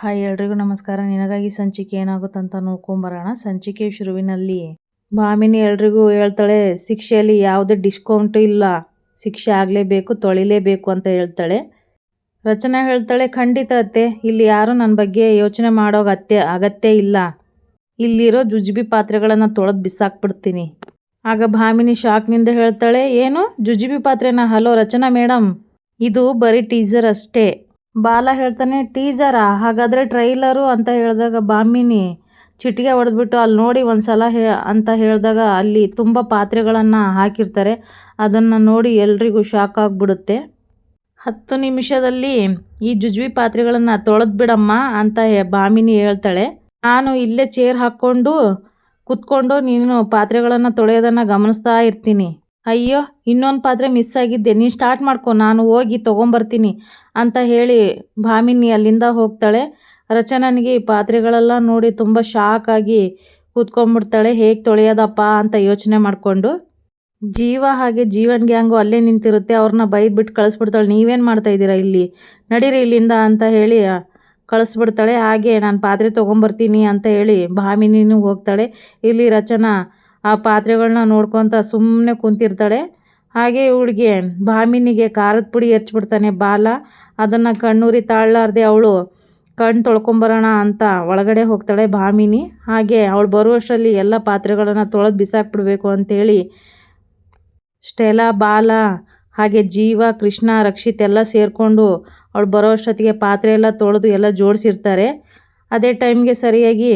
Hi, ಎಲ್ರಿಗೂ ನಮಸ್ಕಾರ. ನಿನಗಾಗಿ ಸಂಚಿಕೆ ಏನಾಗುತ್ತಂತ ನೋಡ್ಕೊಂಬರೋಣ. ಸಂಚಿಕೆ ಶುರುವಿನಲ್ಲಿ ಭಾಮಿನಿ ಎಲ್ರಿಗೂ ಹೇಳ್ತಾಳೆ, ಶಿಕ್ಷೆಯಲ್ಲಿ ಯಾವುದೇ ಡಿಸ್ಕೌಂಟ್ ಇಲ್ಲ. ಶಿಕ್ಷೆ ಆಗಲೇಬೇಕು, ತೊಳಿಲೇಬೇಕು ಅಂತ ಹೇಳ್ತಾಳೆ. ರಚನಾ ಹೇಳ್ತಾಳೆ, ಖಂಡಿತ ಅತ್ತೆ. ಇಲ್ಲಿ ಯಾರು ನನ್ನ ಬಗ್ಗೆ ಯೋಚನೆ ಮಾಡೋ ಅತ್ಯ ಅಗತ್ಯ ಇಲ್ಲ. ಇಲ್ಲಿರೋ ಜುಜುಬಿ ಪಾತ್ರೆಗಳನ್ನು ತೊಳೆದು ಬಿಸಾಕ್ಬಿಡ್ತೀನಿ. ಆಗ ಭಾಮಿನಿ ಶಾಕ್ನಿಂದ ಹೇಳ್ತಾಳೆ, ಏನು? ಜುಜುಬಿ ಪಾತ್ರೆನ? ಹಲೋ, ರಚನಾ ಮೇಡಮ್ ಇದು ಬರೀ ಟೀಸರ್ ಅಷ್ಟೇ. ಬಾಲ ಹೇಳ್ತಾನೆ, ಟೀಸರಾ? ಹಾಗಾದರೆ ಟ್ರೈಲರು ಅಂತ ಹೇಳಿದಾಗ ಬಾಮಿನಿ ಚಿಟಿಕೆ ಹೊಡೆದ್ಬಿಟ್ಟು ಅಲ್ಲಿ ನೋಡಿ ಒಂದು ಸಲ ಹೇ ಅಂತ ಹೇಳಿದಾಗ ಅಲ್ಲಿ ತುಂಬ ಪಾತ್ರೆಗಳನ್ನು ಹಾಕಿರ್ತಾರೆ. ಅದನ್ನು ನೋಡಿ ಎಲ್ರಿಗೂ ಶಾಕ್ ಆಗಿಬಿಡುತ್ತೆ. ಹತ್ತು ನಿಮಿಷದಲ್ಲಿ ಈ ಜುಜ್ವಿ ಪಾತ್ರೆಗಳನ್ನು ತೊಳೆದು ಬಿಡಮ್ಮ ಅಂತ ಬಾಮಿನಿ ಹೇಳ್ತಾಳೆ. ನಾನು ಇಲ್ಲೇ ಚೇರ್ ಹಾಕ್ಕೊಂಡು ಕುತ್ಕೊಂಡು ನೀನು ಪಾತ್ರೆಗಳನ್ನು ತೊಳೆಯೋದನ್ನು ಗಮನಿಸ್ತಾ ಇರ್ತೀನಿ. ಅಯ್ಯೋ, ಇನ್ನೊಂದು ಪಾತ್ರೆ ಮಿಸ್ ಆಗಿದ್ದೆ. ನೀನು ಸ್ಟಾರ್ಟ್ ಮಾಡ್ಕೊ, ನಾನು ಹೋಗಿ ತೊಗೊಂಬರ್ತೀನಿ ಅಂತ ಹೇಳಿ ಭಾಮಿನಿ ಅಲ್ಲಿಂದ ಹೋಗ್ತಾಳೆ. ರಚನನಿಗೆ ಈ ಪಾತ್ರೆಗಳೆಲ್ಲ ನೋಡಿ ತುಂಬ ಶಾಕ್ ಆಗಿ ಕೂತ್ಕೊಂಡ್ಬಿಡ್ತಾಳೆ. ಹೇಗೆ ತೊಳೆಯೋದಪ್ಪ ಅಂತ ಯೋಚನೆ ಮಾಡಿಕೊಂಡು. ಜೀವ ಹಾಗೆ ಜೀವನ್ ಗ್ಯಾಂಗು ಅಲ್ಲೇ ನಿಂತಿರುತ್ತೆ. ಅವ್ರನ್ನ ಬೈದ್ಬಿಟ್ಟು ಕಳಿಸ್ಬಿಡ್ತಾಳೆ. ನೀವೇನು ಮಾಡ್ತಾ ಇದ್ದೀರಾ ಇಲ್ಲಿ? ನಡೀರಿ ಇಲ್ಲಿಂದ ಅಂತ ಹೇಳಿ ಕಳಿಸ್ಬಿಡ್ತಾಳೆ. ಹಾಗೆ ನಾನು ಪಾತ್ರೆ ತೊಗೊಂಬರ್ತೀನಿ ಅಂತ ಹೇಳಿ ಭಾಮಿನಿನೂ ಹೋಗ್ತಾಳೆ. ಇಲ್ಲಿ ರಚನಾ ಆ ಪಾತ್ರೆಗಳನ್ನ ನೋಡ್ಕೊತ ಸುಮ್ಮನೆ ಕುಂತಿರ್ತಾಳೆ. ಹಾಗೆ ಇವಳಿಗೆ ಭಾಮಿನಿಗೆ ಖಾರದ ಪುಡಿ ಎರ್ಚಿಬಿಡ್ತಾನೆ ಬಾಲ. ಅದನ್ನು ಕಣ್ಣೂರಿ ತಾಳಲಾರ್ದೆ ಅವಳು ಕಣ್ಣು ತೊಳ್ಕೊಂಬರೋಣ ಅಂತ ಒಳಗಡೆ ಹೋಗ್ತಾಳೆ ಭಾಮಿನಿ ಹಾಗೆ ಅವಳು ಬರುವಷ್ಟರಲ್ಲಿ ಎಲ್ಲ ಪಾತ್ರೆಗಳನ್ನು ತೊಳೆದು ಬಿಸಾಕ್ಬಿಡ್ಬೇಕು ಅಂತೇಳಿ ಸ್ಟೆಲಾ, ಬಾಲ, ಹಾಗೆ ಜೀವ, ಕೃಷ್ಣ, ರಕ್ಷಿತ್ ಎಲ್ಲ ಸೇರಿಕೊಂಡು ಅವಳು ಬರೋ ಅಷ್ಟೊತ್ತಿಗೆ ಪಾತ್ರೆ ಎಲ್ಲ ತೊಳೆದು ಎಲ್ಲ ಜೋಡಿಸಿರ್ತಾರೆ. ಅದೇ ಟೈಮ್ಗೆ ಸರಿಯಾಗಿ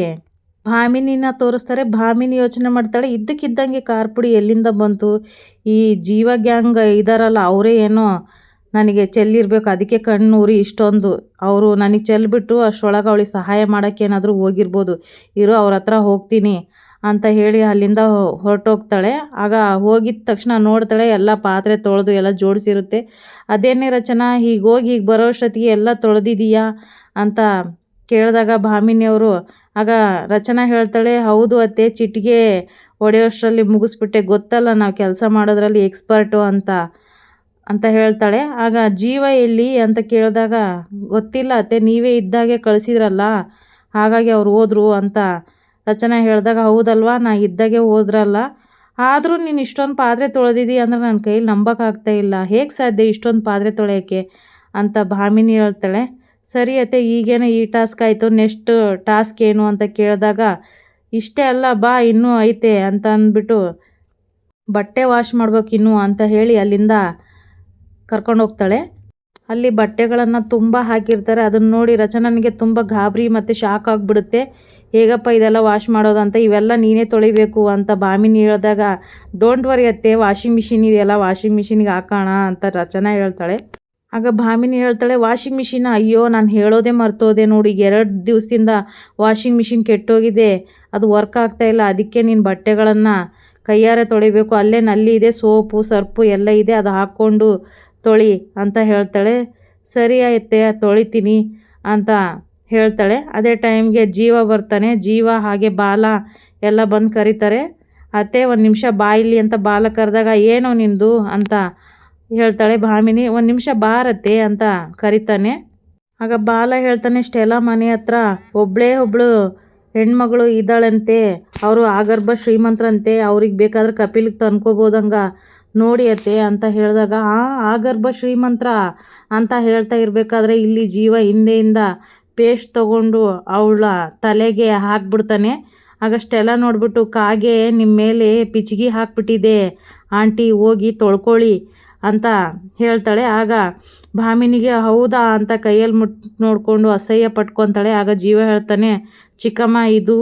ಭಾಮಿನಿನ ತೋರಿಸ್ತಾರೆ. ಭಾಮಿನಿ ಯೋಚನೆ ಮಾಡ್ತಾಳೆ, ಇದ್ದಕ್ಕಿದ್ದಂಗೆ ಕಾರ್ಪುಡಿ ಪುಡಿ ಎಲ್ಲಿಂದ ಬಂತು? ಈ ಜೀವ ಗ್ಯಾಂಗ್ ಇದಾರಲ್ಲ, ಅವರೇ ಏನೋ ನನಗೆ ಚೆಲ್ಲಿರ್ಬೇಕು, ಅದಕ್ಕೆ ಕಣ್ಣೂರಿ ಇಷ್ಟೊಂದು. ಅವರು ನನಗೆ ಚೆಲ್ಲಿಬಿಟ್ಟು ಅಷ್ಟರೊಳಗೆ ಅವಳಿಗೆ ಸಹಾಯ ಮಾಡೋಕ್ಕೇನಾದರೂ ಹೋಗಿರ್ಬೋದು. ಇರೋ, ಅವ್ರ ಹತ್ರ ಹೋಗ್ತೀನಿ ಅಂತ ಹೇಳಿ ಅಲ್ಲಿಂದ ಹೊರಟೋಗ್ತಾಳೆ. ಆಗ ಹೋಗಿದ ತಕ್ಷಣ ನೋಡ್ತಾಳೆ, ಎಲ್ಲ ಪಾತ್ರೆ ತೊಳೆದು ಎಲ್ಲ ಜೋಡಿಸಿರುತ್ತೆ. ಅದೇನೇ ರಚನಾ, ಹೀಗೆ ಹೋಗಿ ಹೀಗೆ ಬರೋಷ್ಟೊತ್ತಿಗೆ ಎಲ್ಲ ತೊಳೆದಿದೀಯಾ ಅಂತ ಕೇಳಿದಾಗ ಭಾಮಿನಿಯವರು ಆಗ ರಚನಾ ಹೇಳ್ತಾಳೆ, ಹೌದು ಅತ್ತೆ, ಚಿಟಿಕೆ ಹೊಡೆಯೋಷ್ಟರಲ್ಲಿ ಮುಗಿಸ್ಬಿಟ್ಟೆ, ಗೊತ್ತಲ್ಲ ನಾವು ಕೆಲಸ ಮಾಡೋದ್ರಲ್ಲಿ ಎಕ್ಸ್ಪರ್ಟು ಅಂತ ಅಂತ ಹೇಳ್ತಾಳೆ. ಆಗ ಜೀವ ಎಲ್ಲಿ? ಅಂತ ಕೇಳಿದಾಗ, ಗೊತ್ತಿಲ್ಲ ಅತ್ತೆ, ನೀವೇ ಇದ್ದಾಗೆ ಕಳಿಸಿದ್ರಲ್ಲ, ಹಾಗಾಗಿ ಅವ್ರು ಹೋದರು ಅಂತ. ರಚನಾ ಹೇಳಿದಾಗ, ಹೌದಲ್ವಾ, ನಾ ಇದ್ದಾಗೆ ಹೋದ್ರಲ್ಲ, ಆದರೂ ನೀನು ಇಷ್ಟೊಂದು ಪಾತ್ರೆ ತೊಳೆದಿದ್ದೀ ಅಂದ್ರೆ ನನ್ನ ಕೈಲಿ ನಂಬಕ್ಕಾಗ್ತಾ ಇಲ್ಲ, ಹೇಗೆ ಸಾಧ್ಯ ಇಷ್ಟೊಂದು ಪಾತ್ರೆ ತೊಳೆಯೋಕ್ಕೆ? ಅಂತ ಭಾಮಿನಿ ಹೇಳ್ತಾಳೆ. ಸರಿ ಅತ್ತೆ, ಈಗೇನೆ ಈ ಟಾಸ್ಕ್ ಆಯಿತು ನೆಕ್ಸ್ಟ್ ಟಾಸ್ಕ್ ಏನು ಅಂತ ಕೇಳಿದಾಗ, ಇಷ್ಟೇ ಅಲ್ಲ, ಬಾ, ಇನ್ನೂ ಐತೆ ಅಂತ ಅಂದ್ಬಿಟ್ಟು, ಬಟ್ಟೆ ವಾಶ್ ಮಾಡ್ಬೇಕು ಇನ್ನೂ ಅಂತ ಹೇಳಿ ಅಲ್ಲಿಂದ ಕರ್ಕೊಂಡು ಹೋಗ್ತಾಳೆ. ಅಲ್ಲಿ ಬಟ್ಟೆಗಳನ್ನು ತುಂಬ ಹಾಕಿರ್ತಾರೆ, ಅದನ್ನು ನೋಡಿ ರಚನನಿಗೆ ತುಂಬ ಗಾಬರಿ ಮತ್ತು ಶಾಕ್ ಆಗಿಬಿಡುತ್ತೆ. ಹೇಗಪ್ಪ ಇದೆಲ್ಲ ವಾಶ್ ಮಾಡೋದಂತ ಇವೆಲ್ಲ ನೀನೇ ತೊಳಿಬೇಕು ಅಂತ ಬಾಮಿನಿ ಹೇಳಿದಾಗ ಡೋಂಟ್ ವರಿ ಅತ್ತೆ ವಾಷಿಂಗ್ ಮಿಷಿನ್ ಇದೆಯಲ್ಲ ವಾಷಿಂಗ್ ಮಿಷಿನಿಗೆ ಹಾಕೋಣ ಅಂತ ರಚನಾ ಹೇಳ್ತಾಳೆ. ಆಗ ಭಾಮಿನಿ ಹೇಳ್ತಾಳೆ ವಾಷಿಂಗ್ ಮಿಷಿನ್ ಅಯ್ಯೋ, ನಾನು ಹೇಳೋದೇ ಮರ್ತೋದೆ ನೋಡಿ ಎರಡು ದಿವಸದಿಂದ ವಾಷಿಂಗ್ ಮಿಷಿನ್ ಕೆಟ್ಟೋಗಿದೆ, ಅದು ವರ್ಕ್ ಆಗ್ತಾ ಇಲ್ಲ, ಅದಕ್ಕೆ ನೀನು ಬಟ್ಟೆಗಳನ್ನು ಕೈಯಾರೆ ತೊಳಿಬೇಕು, ಅಲ್ಲೇ ನಲ್ಲಿ ಇದೆ, ಸೋಪು, ಸರ್ಪು ಎಲ್ಲ ಇದೆ, ಅದು ಹಾಕ್ಕೊಂಡು ತೊಳಿ ಅಂತ ಹೇಳ್ತಾಳೆ. ಸರಿ ಆಯ್ತೆ, ತೊಳಿತೀನಿ ಅಂತ ಹೇಳ್ತಾಳೆ. ಅದೇ ಟೈಮ್ಗೆ ಜೀವ ಬರ್ತಾನೆ. ಜೀವ, ಹಾಗೆ ಬಾಲ ಎಲ್ಲ ಬಂದು ಕರೀತಾರೆ. ಅತ್ತೆ, ಒಂದು ನಿಮಿಷ ಬಾಯಿಲಿ ಅಂತ ಬಾಲ ಕರೆದಾಗ, ಏನೋ ನಿಂದು? ಅಂತ ಹೇಳ್ತಾಳೆ, ಭಾಮಿನಿ, ಒಂದು ನಿಮಿಷ ಬಾರತ್ತೆ ಅಂತ ಕರಿತಾನೆ. ಆಗ ಬಾಲ ಹೇಳ್ತಾನೆ, ಸ್ಟೆಲಾ ಮನೆ ಹತ್ರ ಒಬ್ಬಳೇ ಒಬ್ಬಳು ಹೆಣ್ಮಗಳು ಇದ್ದಾಳಂತೆ. ಅವರು ಆಗರ್ಭ ಶ್ರೀಮಂತರಂತೆ. ಅವ್ರಿಗೆ ಬೇಕಾದ್ರೆ ಕಪಿಲಿಗೆ ತಂದ್ಕೋಬೋದಂಗ ನೋಡಿ ಅತ್ತೆ ಅಂತ ಹೇಳಿದಾಗ, ಆ ಆಗರ್ಭ ಶ್ರೀಮಂತ್ರ ಅಂತ ಹೇಳ್ತಾ ಇರಬೇಕಾದ್ರೆ ಇಲ್ಲಿ ಜೀವ ಹಿಂದೆಯಿಂದ ಪೇಸ್ಟ್ ತಗೊಂಡು ಅವಳ ತಲೆಗೆ ಹಾಕ್ಬಿಡ್ತಾನೆ. ಆಗಷ್ಟೆಲ್ಲ ನೋಡ್ಬಿಟ್ಟು, ಕಾಗೆ ನಿಮ್ಮ ಮೇಲೆ ಪಿಚಿಗಿ ಹಾಕ್ಬಿಟ್ಟಿದೆ. ಆಂಟಿ, ಹೋಗಿ ತೊಳ್ಕೊಳ್ಳಿ. ಅಂತ ಹೇಳ್ತಾಳೆ. ಆಗ ಭಾಮಿನಿಗೆ, ಹೌದಾ ಅಂತ ಕೈಯಲ್ಲಿ ಮುಟ್ ನೋಡಿಕೊಂಡು ಅಸಹ್ಯ ಪಟ್ಕೊತಾಳೆ. ಆಗ ಜೀವ ಹೇಳ್ತಾನೆ, ಚಿಕ್ಕಮ್ಮ, ಇದು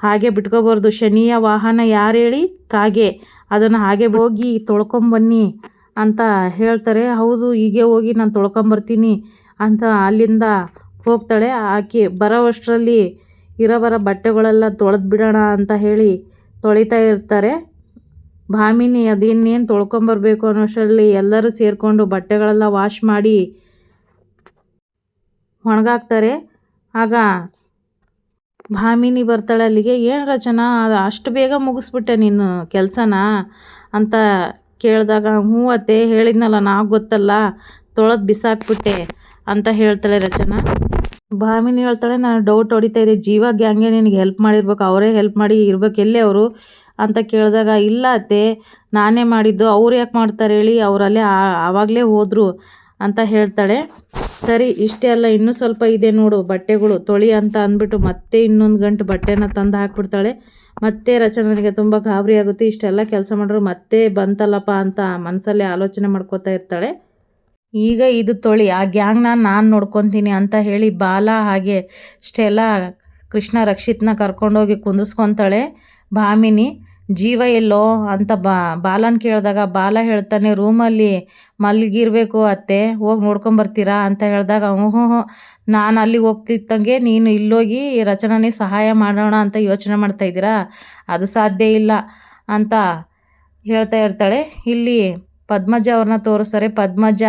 ಹಾಗೆ ಬಿಟ್ಕೋಬಾರ್ದು. ಶನಿಯ ವಾಹನ ಯಾರು ಹೇಳಿ ಕಾಗೆ. ಅದನ್ನು ಹಾಗೆ ಹೋಗಿ ತೊಳ್ಕೊಂಬನ್ನಿ ಅಂತ ಹೇಳ್ತಾರೆ. ಹೌದು, ಹೀಗೆ ಹೋಗಿ ನಾನು ತೊಳ್ಕೊಂಬರ್ತೀನಿ ಅಂತ ಅಲ್ಲಿಂದ ಹೋಗ್ತಾಳೆ. ಆಕೆ, ಬರೋವಷ್ಟರಲ್ಲಿ ಇರೋ ಬರೋ ಬಟ್ಟೆಗಳೆಲ್ಲ ತೊಳೆದು ಬಿಡೋಣ ಅಂತ ಹೇಳಿ ತೊಳಿತಾ ಇರ್ತಾರೆ. ಭಾಮಿನಿ ಅದಿನ್ನೇನು ತೊಳ್ಕೊಂಬರ್ಬೇಕು ಅನ್ನೋಷ್ಟರಲ್ಲಿ ಎಲ್ಲರೂ ಸೇರಿಕೊಂಡು ಬಟ್ಟೆಗಳೆಲ್ಲ ವಾಶ್ ಮಾಡಿ ಒಣಗಾಕ್ತಾರೆ. ಆಗ ಭಾಮಿನಿ ಬರ್ತಾಳೆ ಅಲ್ಲಿಗೆ, ಏನು ರಚನಾ, ಅದು ಅಷ್ಟು ಬೇಗ ಮುಗಿಸ್ಬಿಟ್ಟೆ ನೀನು ಕೆಲಸನ? ಅಂತ ಕೇಳಿದಾಗ, ಹ್ಞೂ ಅತ್ತೆ, ಹೇಳಿದ್ನಲ್ಲ ನಾವು ಗೊತ್ತಲ್ಲ, ತೊಳೆದು ಬಿಸಾಕ್ಬಿಟ್ಟೆ, ಅಂತ ಹೇಳ್ತಾಳೆ ರಚನಾ. ಭಾಮಿನಿ ಹೇಳ್ತಾಳೆ, ನಾನು ಡೌಟ್ ಹೊಡಿತಾ ಇದ್ದೆ ಜೀವ ಗ್ಯಾಂಗೆ ನಿನಗೆ ಹೆಲ್ಪ್ ಮಾಡಿರ್ಬೇಕು, ಅವರೇ ಹೆಲ್ಪ್ ಮಾಡಿ ಇರ್ಬೇಕು, ಎಲ್ಲೇ ಅವರು? ಅಂತ ಕೇಳಿದಾಗ, ಇಲ್ಲ ಅತ್ತೆ, ನಾನೇ ಮಾಡಿದ್ದು. ಅವ್ರು ಯಾಕೆ ಮಾಡ್ತಾರೆ ಹೇಳಿ, ಅವರಲ್ಲೇ ಆವಾಗಲೇ ಹೋದರು ಅಂತ ಹೇಳ್ತಾಳೆ. ಸರಿ, ಇಷ್ಟೇ ಅಲ್ಲ, ಇನ್ನೂ ಸ್ವಲ್ಪ ಇದೆ ನೋಡು, ಬಟ್ಟೆಗಳು ತೊಳಿ ಅಂತ ಅಂದ್ಬಿಟ್ಟು ಮತ್ತೆ ಇನ್ನೊಂದು ಗಂಟು ಬಟ್ಟೆನ ತಂದು ಹಾಕ್ಬಿಡ್ತಾಳೆ. ಮತ್ತೆ ರಚನನಿಗೆ ತುಂಬ ಗಾಬರಿ ಆಗುತ್ತೆ, ಇಷ್ಟೆಲ್ಲ ಕೆಲಸ ಮಾಡಿದ್ರು ಮತ್ತೆ ಬಂತಲ್ಲಪ್ಪ ಅಂತ ಮನಸ್ಸಲ್ಲೇ ಆಲೋಚನೆ ಮಾಡ್ಕೋತಾ ಇರ್ತಾಳೆ. ಈಗ ಇದು ತೊಳಿ, ಆ ಗ್ಯಾಂಗ್ನ ನಾನು ನೋಡ್ಕೊತೀನಿ ಅಂತ ಹೇಳಿ ಬಾಲ ಹಾಗೆ, ಇಷ್ಟೆಲ್ಲ ಕೃಷ್ಣ ರಕ್ಷಿತ್ನ ಕರ್ಕೊಂಡೋಗಿ ಕುಂದಿಸ್ಕೊತಾಳೆ ಭಾಮಿನಿ, ಜೀವ ಎಲ್ಲೋ ಅಂತ ಬಾಲನ್ ಕೇಳಿದಾಗ ಬಾಲ ಹೇಳ್ತಾನೆ, ರೂಮಲ್ಲಿ ಮಲಗಿರ್ಬೇಕು ಅತ್ತೆ, ಹೋಗಿ ನೋಡ್ಕೊಂಬರ್ತೀರಾ ಅಂತ ಹೇಳಿದಾಗ ಹ್ಞೂ ನಾನು ಅಲ್ಲಿಗೆ ಹೋಗ್ತಿದ್ದಂಗೆ ನೀನು ಇಲ್ಲೋಗಿ ರಚನೆ ಸಹಾಯ ಮಾಡೋಣ ಅಂತ ಯೋಚನೆ ಮಾಡ್ತಾ ಇದ್ದೀರಾ? ಅದು ಸಾಧ್ಯ ಇಲ್ಲ. ಅಂತ ಹೇಳ್ತಾ ಇರ್ತಾಳೆ. ಇಲ್ಲಿ ಪದ್ಮಜ ಅವ್ರನ್ನ ತೋರಿಸ್ತಾರೆ. ಪದ್ಮಜ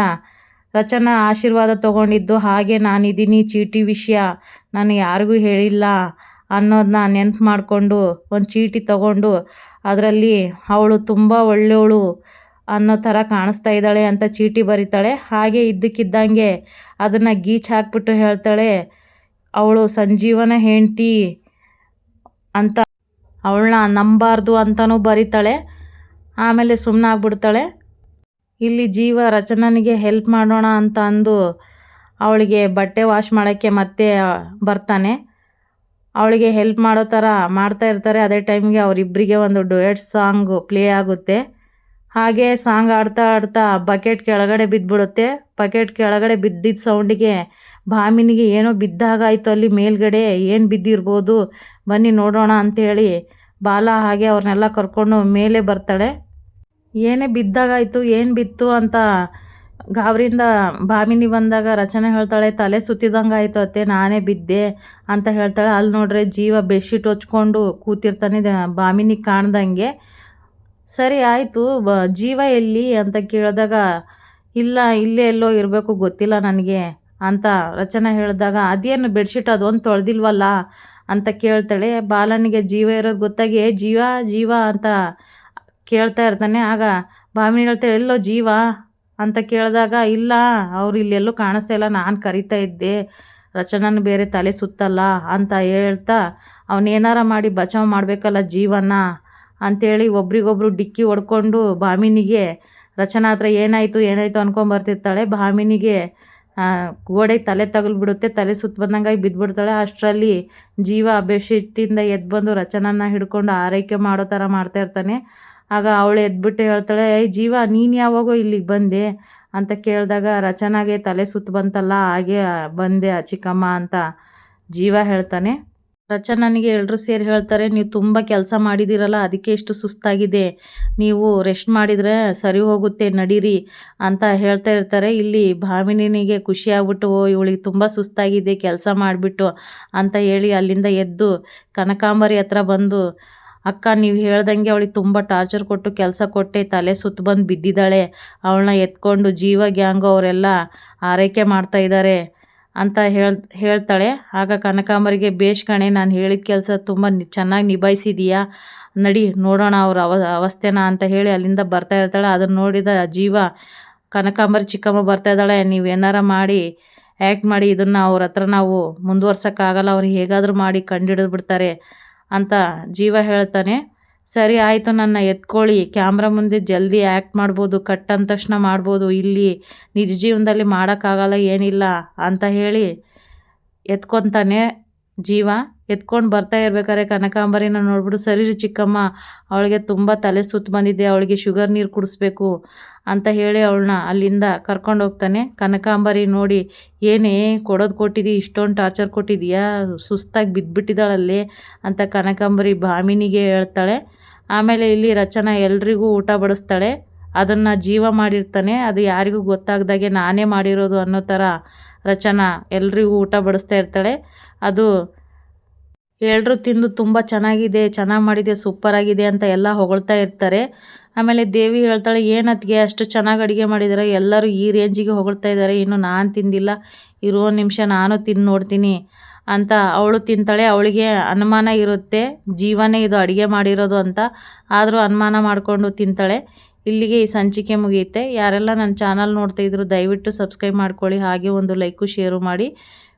ರಚನಾ ಆಶೀರ್ವಾದ ತೊಗೊಂಡಿದ್ದು ಹಾಗೆ ನಾನಿದ್ದೀನಿ, ಚೀಟಿ ವಿಷಯ ನಾನು ಯಾರಿಗೂ ಹೇಳಿಲ್ಲ ಅನ್ನೋದನ್ನ ನೆನ್ಪು ಮಾಡಿಕೊಂಡು, ಒಂದು ಚೀಟಿ ತಗೊಂಡು ಅದರಲ್ಲಿ ಅವಳು ತುಂಬ ಒಳ್ಳೆಯವಳು ಅನ್ನೋ ಥರ ಕಾಣಿಸ್ತಾ ಇದ್ದಾಳೆ ಅಂತ ಚೀಟಿ ಬರೀತಾಳೆ. ಹಾಗೆ ಇದ್ದಕ್ಕಿದ್ದಂಗೆ ಅದನ್ನು ಗೀಚ್ ಹಾಕ್ಬಿಟ್ಟು ಹೇಳ್ತಾಳೆ, ಅವಳು ಸಂಜೀವನ ಹೆಂಡ್ತಿ ಅಂತ. ಅವಳನ್ನ ನಂಬಾರ್ದು ಅಂತಲೂ ಬರೀತಾಳೆ. ಆಮೇಲೆ ಸುಮ್ಮನೆ ಆಗ್ಬಿಡ್ತಾಳೆ. ಇಲ್ಲಿ ಜೀವ ರಚನನಿಗೆ ಹೆಲ್ಪ್ ಮಾಡೋಣ ಅಂತ ಅಂದು ಅವಳಿಗೆ ಬಟ್ಟೆ ವಾಶ್ ಮಾಡೋಕ್ಕೆ ಮತ್ತೆ ಬರ್ತಾನೆ. ಅವಳಿಗೆ ಹೆಲ್ಪ್ ಮಾಡೋ ಥರ ಮಾಡ್ತಾ ಇರ್ತಾರೆ. ಅದೇ ಟೈಮ್ಗೆ ಅವರಿಬ್ಬರಿಗೆ ಒಂದು ಡುಯೆಟ್ ಸಾಂಗು ಪ್ಲೇ ಆಗುತ್ತೆ. ಹಾಗೆ ಸಾಂಗ್ ಆಡ್ತಾ ಆಡ್ತಾ ಬಕೆಟ್ ಕೆಳಗಡೆ ಬಿದ್ದುಬಿಡುತ್ತೆ ಬಕೆಟ್ ಕೆಳಗಡೆ ಬಿದ್ದಿದ್ದ ಸೌಂಡಿಗೆ ಭಾಮಿನಿಗೆ ಏನೋ ಬಿದ್ದಾಗಾಯಿತು. ಅಲ್ಲಿ ಮೇಲ್ಗಡೆ ಏನು ಬಿದ್ದಿರ್ಬೋದು? ಬನ್ನಿ ನೋಡೋಣ ಅಂಥೇಳಿ ಬಾಲ ಹಾಗೆ ಅವ್ರನ್ನೆಲ್ಲ ಕರ್ಕೊಂಡು ಮೇಲೆ ಬರ್ತಾಳೆ. ಏನೇ ಬಿದ್ದಾಗಾಯಿತು, ಏನು ಬಿತ್ತು ಅಂತ ಗಾಬರಿಯಿಂದ ಭಾಮಿನಿ ಬಂದಾಗ ರಚನೆ ಹೇಳ್ತಾಳೆ, ತಲೆ ಸುತ್ತಿದಂಗೆ ಆಯಿತು ಅತ್ತೆ, ನಾನೇ ಬಿದ್ದೆ ಅಂತ ಹೇಳ್ತಾಳೆ. ಅಲ್ಲಿ ನೋಡ್ರೆ, ಜೀವ ಬೆಡ್ಶೀಟ್ ಹೊಚ್ಕೊಂಡು ಕೂತಿರ್ತಾನೆ ಭಾಮಿನಿ ಕಾಣ್ದಂಗೆ. ಸರಿ, ಆಯಿತು, ಬ, ಜೀವ ಎಲ್ಲಿ? ಅಂತ ಕೇಳಿದಾಗ, ಇಲ್ಲ, ಇಲ್ಲೇ ಎಲ್ಲೋ ಇರಬೇಕು, ಗೊತ್ತಿಲ್ಲ ನನಗೆ ಅಂತ ರಚನೆ ಹೇಳಿದಾಗ, ಅದೇನು ಬೆಡ್ಶೀಟ್ ಅದೊಂದು ತೊಳೆದಿಲ್ವಲ್ಲ ಅಂತ ಕೇಳ್ತಾಳೆ. ಬಾಲನಿಗೆ ಜೀವ ಇರೋದು ಗೊತ್ತಾಗಿ, ಜೀವ ಜೀವ ಅಂತ ಕೇಳ್ತಾ ಇರ್ತಾನೆ. ಆಗ ಭಾಮಿನಿ ಹೇಳ್ತಾಳೆ, ಎಲ್ಲೋ ಜೀವ ಅಂತ ಕೇಳಿದಾಗ, ಇಲ್ಲ, ಅವ್ರು ಇಲ್ಲೆಲ್ಲೂ ಕಾಣಿಸ್ತಾ ಇಲ್ಲ, ನಾನು ಕರಿತಾ ಇದ್ದೆ. ರಚನನ ಬೇರೆ ತಲೆ ಸುತ್ತಲ್ಲ ಅಂತ ಹೇಳ್ತಾ ಅವನೇನಾರ ಮಾಡಿ ಬಚಾವ್ ಮಾಡಬೇಕಲ್ಲ ಜೀವನ ಅಂಥೇಳಿ ಒಬ್ರಿಗೊಬ್ರು ಡಿಕ್ಕಿ ಹೊಡ್ಕೊಂಡು ಭಾಮಿನಿಗೆ, ರಚನಾ ಹತ್ರ ಏನಾಯಿತು ಏನಾಯಿತು ಅನ್ಕೊಂಬರ್ತಿರ್ತಾಳೆ. ಭಾಮಿನಿಗೆ ಗೋಡೆಗೆ ತಲೆ ತಗಲ್ಬಿಡುತ್ತೆ, ತಲೆ ಸುತ್ತ ಬಂದಂಗಾಗಿ ಬಿದ್ದುಬಿಡ್ತಾಳೆ ಅಷ್ಟರಲ್ಲಿ ಜೀವ ಬೆಡ್ಶೀಟಿಂದ ಎದ್ದು ಬಂದು ರಚನನ್ನ ಹಿಡ್ಕೊಂಡು ಆರೈಕೆ ಮಾಡೋ ಥರ ಮಾಡ್ತಾ ಇರ್ತಾನೆ. ಆಗ ಅವಳು ಎದ್ಬಿಟ್ಟು ಹೇಳ್ತಾಳೆ, ಏಯ್ ಜೀವ, ನೀನು ಯಾವಾಗೋ ಇಲ್ಲಿಗೆ ಬಂದೆ? ಅಂತ ಕೇಳಿದಾಗ, ರಚನಾಗೆ ತಲೆ ಸುತ್ತು ಬಂತಲ್ಲ, ಹಾಗೆ ಬಂದೆ ಚಿಕ್ಕಮ್ಮ ಅಂತ ಜೀವ ಹೇಳ್ತಾನೆ. ರಚನನಿಗೆ ಎಲ್ಲರೂ ಸೇರಿ ಹೇಳ್ತಾರೆ, ನೀವು ತುಂಬ ಕೆಲಸ ಮಾಡಿದ್ದೀರಲ್ಲ ಅದಕ್ಕೆ ಇಷ್ಟು ಸುಸ್ತಾಗಿದೆ. ನೀವು ರೆಸ್ಟ್ ಮಾಡಿದರೆ ಸರಿ ಹೋಗುತ್ತೆ, ನಡೀರಿ ಅಂತ ಹೇಳ್ತಾ ಇರ್ತಾರೆ. ಇಲ್ಲಿ ಭಾಮಿನಿಗೆ ಖುಷಿಯಾಗ್ಬಿಟ್ಟು ಓ, ಇವಳಿಗೆ ತುಂಬ ಸುಸ್ತಾಗಿದೆ, ಕೆಲಸ ಮಾಡಿಬಿಟ್ಟು ಅಂತ ಹೇಳಿ ಅಲ್ಲಿಂದ ಎದ್ದು ಕನಕಾಂಬರಿ ಹತ್ರ ಬಂದು ಅಕ್ಕ, ನೀವು ಹೇಳ್ದಂಗೆ ಅವಳಿಗೆ ತುಂಬ ಟಾರ್ಚರ್ ಕೊಟ್ಟು, ಕೆಲಸ ಕೊಟ್ಟೆ, ತಲೆ ಸುತ್ತ ಬಂದು ಬಿದ್ದಿದ್ದಾಳೆ. ಅವಳನ್ನ ಎತ್ಕೊಂಡು ಜೀವ ಗ್ಯಾಂಗ್ ಅವರೆಲ್ಲ ಆರೈಕೆ ಮಾಡ್ತಾ ಇದ್ದಾರೆ ಅಂತ ಹೇಳ್, ಹೇಳ್ತಾಳೆ. ಆಗ ಕನಕಾಂಬರಿಗೆ, ಬೇಷ್ ಕಣೆ, ನಾನು ಹೇಳಿದ ಕೆಲಸ ತುಂಬ ಚೆನ್ನಾಗಿ ನಿಭಾಯಿಸಿದೀಯಾ? ನಡಿ, ನೋಡೋಣ ಅವ್ರ ಅವ ಅವಸ್ಥೆನ ಅಂತ ಹೇಳಿ ಅಲ್ಲಿಂದ ಬರ್ತಾ ಇರ್ತಾಳೆ. ಅದನ್ನು ನೋಡಿದ ಜೀವ, ಕನಕಾಂಬರಿ ಚಿಕ್ಕಮ್ಮ ಬರ್ತಾ ಇದ್ದಾಳೆ. ನೀವು ಏನಾರ ಮಾಡಿ ಆ್ಯಕ್ಟ್ ಮಾಡಿ, ಇದನ್ನು ಅವ್ರ ಹತ್ರ ನಾವು ಮುಂದುವರ್ಸೋಕ್ಕಾಗಲ್ಲ ಅವ್ರು ಹೇಗಾದರೂ ಮಾಡಿ ಕಂಡು ಬಿಡ್ತಾರೆ. ಅಂತ ಜೀವ ಹೇಳ್ತಾನೆ. ಸರಿ, ಆಯಿತು, ನನ್ನ ಎತ್ಕೊಳ್ಳಿ. ಕ್ಯಾಮ್ರಾ ಮುಂದೆ ಜಲ್ದಿ ಆ್ಯಕ್ಟ್ ಮಾಡ್ಬೋದು, ಕಟ್ ಅಂದ ತಕ್ಷಣ ಮಾಡ್ಬೋದು. ಇಲ್ಲಿ ನಿಜ ಜೀವನದಲ್ಲಿ ಮಾಡೋಕ್ಕಾಗಲ್ಲ, ಏನಿಲ್ಲ ಅಂತ ಹೇಳಿ ಎತ್ಕೊತಾನೆ. ಜೀವ ಎತ್ಕೊಂಡು ಬರ್ತಾ ಇರ್ಬೇಕಾದ್ರೆ ಕನಕಾಂಬರಿನ ನೋಡ್ಬಿಟ್ಟು, ಸರಿ ರೀ ಚಿಕ್ಕಮ್ಮ, ಅವಳಿಗೆ ತುಂಬ ತಲೆ ಸುತ್ತು ಬಂದಿದೆ, ಅವಳಿಗೆ ಶುಗರ್ ನೀರು ಕುಡಿಸ್ಬೇಕು ಅಂತ ಹೇಳಿ ಅವಳನ್ನ ಅಲ್ಲಿಂದ ಕರ್ಕೊಂಡು ಹೋಗ್ತಾನೆ. ಕನಕಾಂಬರಿ ನೋಡಿ, ಏನೇ ಕೊಡೋದು ಕೊಟ್ಟಿದ್ದೀ ಇಷ್ಟೊಂದು ಟಾರ್ಚರ್ ಕೊಟ್ಟಿದೀಯಾ? ಸುಸ್ತಾಗಿ ಬಿದ್ದುಬಿಟ್ಟಿದ್ದಾಳಲ್ಲಿ ಅಂತ ಕನಕಾಂಬರಿ ಭಾಮಿನಿಗೆ ಹೇಳ್ತಾಳೆ. ಆಮೇಲೆ ಇಲ್ಲಿ ರಚನಾ ಎಲ್ರಿಗೂ ಊಟ ಬಡಿಸ್ತಾಳೆ. ಅದನ್ನು ಜೀವ ಮಾಡಿರ್ತಾನೆ. ಅದು ಯಾರಿಗೂ ಗೊತ್ತಾಗ್ದಾಗೆ ನಾನೇ ಮಾಡಿರೋದು ಅನ್ನೋ ಥರ ರಚನಾ ಎಲ್ರಿಗೂ ಊಟ ಬಡಿಸ್ತಾ ಇರ್ತಾಳೆ. ಅದು ಎಲ್ಲರೂ ತಿಂದು ತುಂಬ ಚೆನ್ನಾಗಿದೆ, ಚೆನ್ನಾಗಿ ಮಾಡಿದೆ ಸೂಪರಾಗಿದೆ ಅಂತ ಎಲ್ಲ ಹೊಗಳ್ತಾ ಇರ್ತಾರೆ. ಆಮೇಲೆ ದೇವಿ ಹೇಳ್ತಾಳೆ ಏನತ್ಗೆ ಅಷ್ಟು ಚೆನ್ನಾಗಿ ಅಡುಗೆ ಮಾಡಿದ್ದಾರೆ ಎಲ್ಲರೂ ಈ ರೇಂಜಿಗೆ ಹೊಗಳ್ತಾ ಇದ್ದಾರೆ ಇನ್ನು ನಾನು ತಿಂದಿಲ್ಲ. ಇರೋ ನಿಮಿಷ ನಾನು ತಿಂದು ನೋಡ್ತೀನಿ ಅಂತ ಅವಳು ತಿಂತಾಳೆ. ಅವಳಿಗೆ ಅನುಮಾನ ಇರುತ್ತೆ, ಜೀವನೇ ಇದು ಅಡುಗೆ ಮಾಡಿರೋದು ಅಂತ. ಆದರೂ ಅನುಮಾನ ಮಾಡಿಕೊಂಡು ತಿಂತಾಳೆ. ಇಲ್ಲಿಗೆ ಈ ಸಂಚಿಕೆ ಮುಗಿಯುತ್ತೆ. ಯಾರೆಲ್ಲ ನನ್ನ ಚಾನಲ್ ನೋಡ್ತಾ ಇದ್ರು, ದಯವಿಟ್ಟು ಸಬ್ಸ್ಕ್ರೈಬ್ ಮಾಡ್ಕೊಳ್ಳಿ. ಹಾಗೆ ಒಂದು ಲೈಕು ಶೇರು ಮಾಡಿ.